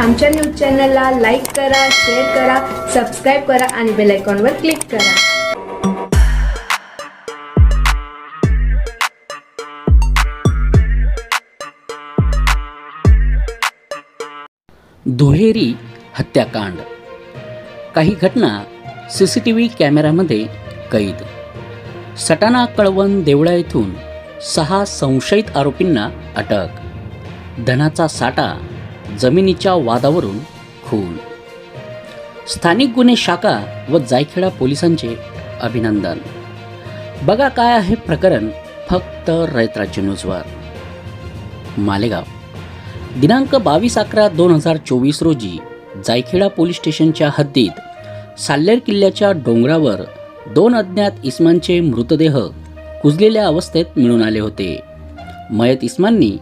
आमच्या न्यूज चॅनलला लाईक करा शेअर करा सबस्क्राईब करा आणि बेल आयकॉनवर क्लिक करा. दुहेरी हत्याकांड. काही घटना सी सी टी व्ही कॅमेऱ्यामध्ये कैद. सटाणा कळवण देवळा येथून सहा संशयित आरोपींना अटक. धनाचा साठा जमिनीच्या वादावरून खून. स्थानिक गुन्हे शाखा व जायखेडा पोलिसांचे अभिनंदन. बघा काय आहे प्रकरण फक्त रयतराज्य न्यूजवर. मालेगाव. दिनांक बावीस अकरा दोन हजार चोवीस रोजी जायखेडा पोलीस स्टेशनच्या हद्दीत साल्लेर किल्ल्याच्या डोंगरावर दोन अज्ञात इस्मांचे मृतदेह कुजलेल्या अवस्थेत मिळून आले होते. मयत इस्मांनी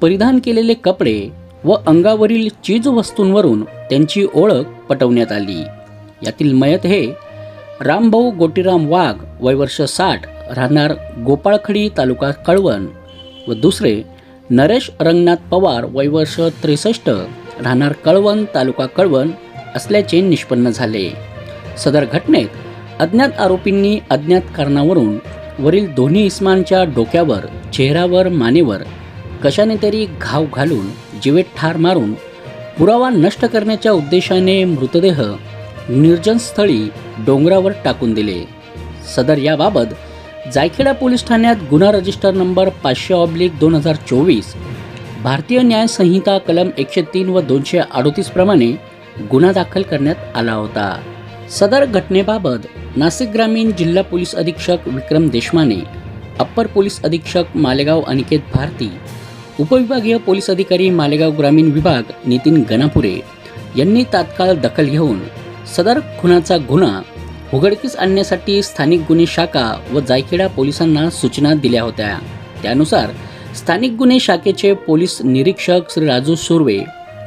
परिधान केलेले कपडे व अंगावरील चीज वस्तूंवरून त्यांची ओळख पटवण्यात आली. यातील मयत हे रामभाऊ गोटीराम वाघ वय वर्ष साठ राहणार गोपाळखडी तालुका कळवण व दुसरे नरेश रंगनाथ पवार वय वर्ष त्रेसष्ट राहणार कळवण तालुका कळवण असल्याचे निष्पन्न झाले. सदर घटनेत अज्ञात आरोपींनी अज्ञात कारणावरून वरील दोन्ही इस्मांच्या डोक्यावर चेहऱ्यावर मानेवर कशाने तरी घाव घालून जीवेत ठार मारून पुरावा नष्ट करण्याच्या उद्देशाने मृतदेह निर्जन स्थळी डोंगरावर टाकून दिले. सदर याबाबत जायखेडा पोलीस ठाण्यात गुन्हा रजिस्टर नंबर पाचशे ऑब्लिक दोन हजार चोवीस भारतीय न्यायसंहिता कलम एकशे तीन व दोनशे अडोतीसप्रमाणे गुन्हा दाखल करण्यात आला होता. सदर घटनेबाबत नाशिक ग्रामीण जिल्हा पोलीस अधीक्षक विक्रम देशमाने अप्पर पोलीस अधीक्षक मालेगाव अनिकेत भारती उपविभागीय पोलीस अधिकारी मालेगाव ग्रामीण विभाग नितीन गणापुरे यांनी तात्काळ दखल घेऊन सदर खुनाचा गुन्हा उघडकीस आणण्यासाठी स्थानिक गुन्हे शाखा व जायखेडा पोलिसांना सूचना दिल्या होत्या. त्यानुसार स्थानिक गुन्हे शाखेचे पोलीस निरीक्षक श्री राजू सुर्वे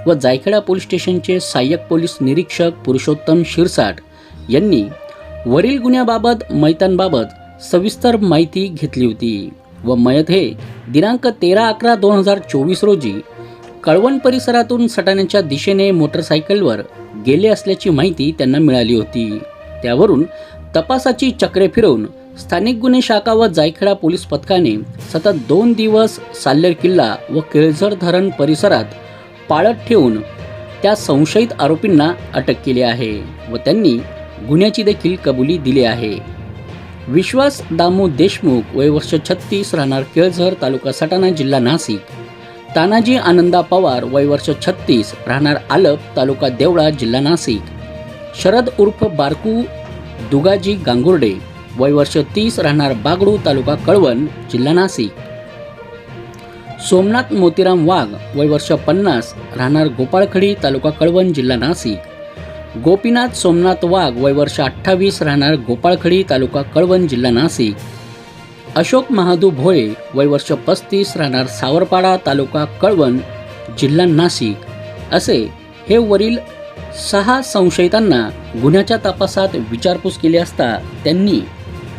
व जायखेडा पोलीस स्टेशनचे सहाय्यक पोलीस निरीक्षक पुरुषोत्तम शिरसाट यांनी वरील गुन्ह्याबाबत मैतांबाबत सविस्तर माहिती घेतली होती. व मयत हे दिनांक तेरा अकरा दोन हजार चोवीस रोजी कळवण परिसरातून सटाण्याच्या दिशेने मोटरसायकलवर गेले असल्याची माहिती त्यांना मिळाली होती. त्यावरून तपासाची चक्रे फिरवून स्थानिक गुन्हे शाखा व जायखेडा पोलीस पथकाने सतत दोन दिवस साल्लेर किल्ला व केळझर धरण परिसरात पाळत ठेवून त्या संशयित आरोपींना अटक केली आहे व त्यांनी गुन्ह्याची देखील कबुली दिली आहे. विश्वास दामू देशमुख वय वर्ष छत्तीस राहणार केळझर तालुका सटाणा जिल्हा नाशिक. तानाजी आनंदा पवार वय वर्ष छत्तीस राहणार आलप तालुका देवळा जिल्हा नाशिक. शरद उर्फ बारकू दुगाजी गांगुर्डे वय वर्ष तीस राहणार बागडू तालुका कळवण जिल्हा नाशिक. सोमनाथ मोतीराम वाघ वय वर्ष पन्नास राहणार गोपाळखडी तालुका कळवण जिल्हा नाशिक. गोपीनाथ सोमनाथ वाघ वय वर्ष अठ्ठावीस राहणार गोपाळखडी तालुका कळवण जिल्हा नाशिक. अशोक महादू भोळे वय वर्ष पस्तीस राहणार सावरपाडा तालुका कळवण जिल्हा नाशिक. असे हे वरील सहा संशयितांना गुन्ह्याच्या तपासात विचारपूस केली असता त्यांनी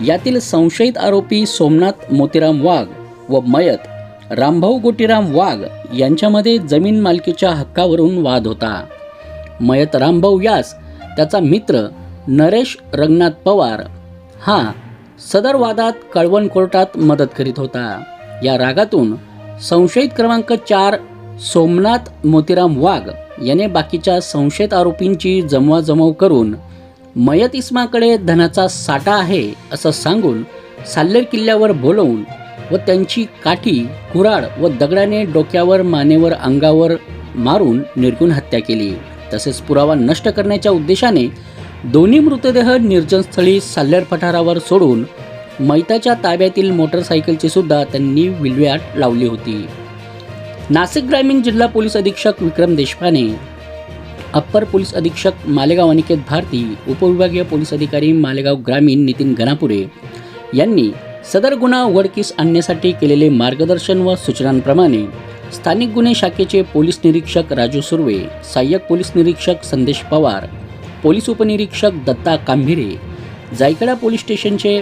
यातील संशयित आरोपी सोमनाथ मोतीराम वाघ व मयत रामभाऊ गोटीराम वाघ यांच्यामध्ये जमीन मालकीच्या हक्कावरून वाद होता. मयत रामभाऊ यास त्याचा मित्र नरेश रंगनाथ पवार हा सदर वादात कळवण कोर्टात मदत करीत होता. या रागातून संशयित क्रमांक चार सोमनाथ मोतीराम वाघ याने बाकीच्या संशयित आरोपींची जमवाजमव करून मयत इस्माकडे धनाचा साठा आहे असं सांगून साल्लेर किल्ल्यावर बोलवून व त्यांची काठी कुऱ्हाड व दगडाने डोक्यावर मानेवर अंगावर मारून निर्गुण हत्या केली. तसेच पुरावा नष्ट करण्याच्या उद्देशाने दोन्ही मृतदेह निर्जनस्थळी साल्लेर पठारावर सोडून मैताच्या ताब्यातील मोटरसायकलची सुद्धा त्यांनी विल्हेवाट लावली होती. नाशिक ग्रामीण जिल्हा पोलीस अधीक्षक विक्रम देशपाने अप्पर पोलीस अधीक्षक मालेगाव अनिकेत भारती उपविभागीय पोलीस अधिकारी मालेगाव ग्रामीण नितीन गणापुरे यांनी सदर गुन्हा उघडकीस आणण्यासाठी केलेले मार्गदर्शन व सूचनांप्रमाणे स्थानिक गुन्हे शाखेचे पोलीस निरीक्षक राजू सुर्वे सहाय्यक पोलीस निरीक्षक संदेश पवार पोलीस उपनिरीक्षक दत्ता कांभिरे जायकडा पोलीस स्टेशनचे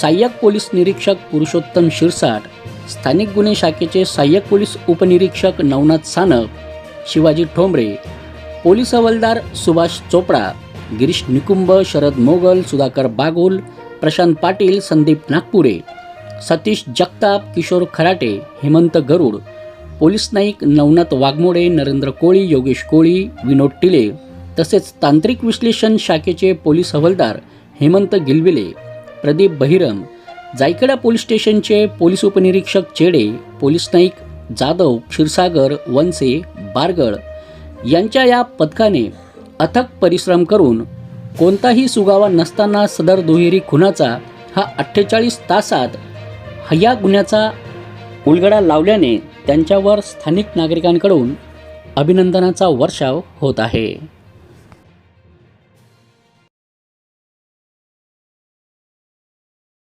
सहाय्यक पोलीस निरीक्षक पुरुषोत्तम शिरसाट स्थानिक गुन्हे शाखेचे सहाय्यक पोलीस उपनिरीक्षक नवनाथ सानप शिवाजी ठोंबरे पोलीस हवालदार सुभाष चोपडा गिरीश निकुंभ शरद मोगल सुधाकर बागुल प्रशांत पाटील संदीप नागपुरे सतीश जगताप किशोर खराटे हेमंत गरुड पोलीस नाईक नवनाथ वाघमोडे नरेंद्र कोळी योगेश कोळी विनोद टिले तसेच तांत्रिक विश्लेषण शाखेचे पोलीस हवालदार हेमंत गिलविले प्रदीप बहिरम जायकडा पोलीस स्टेशनचे पोलीस उपनिरीक्षक चेडे पोलीस नाईक जाधव क्षीरसागर वनसे बारगळ यांच्या या पथकाने अथक परिश्रम करून कोणताही सुगावा नसताना सदर दुहेरी खुनाचा हा अठ्ठेचाळीस तासात या गुन्ह्याचा उलगडा लावल्याने त्यांच्यावर स्थानिक नागरिकांकडून अभिनंदनाचा वर्षाव होत आहे.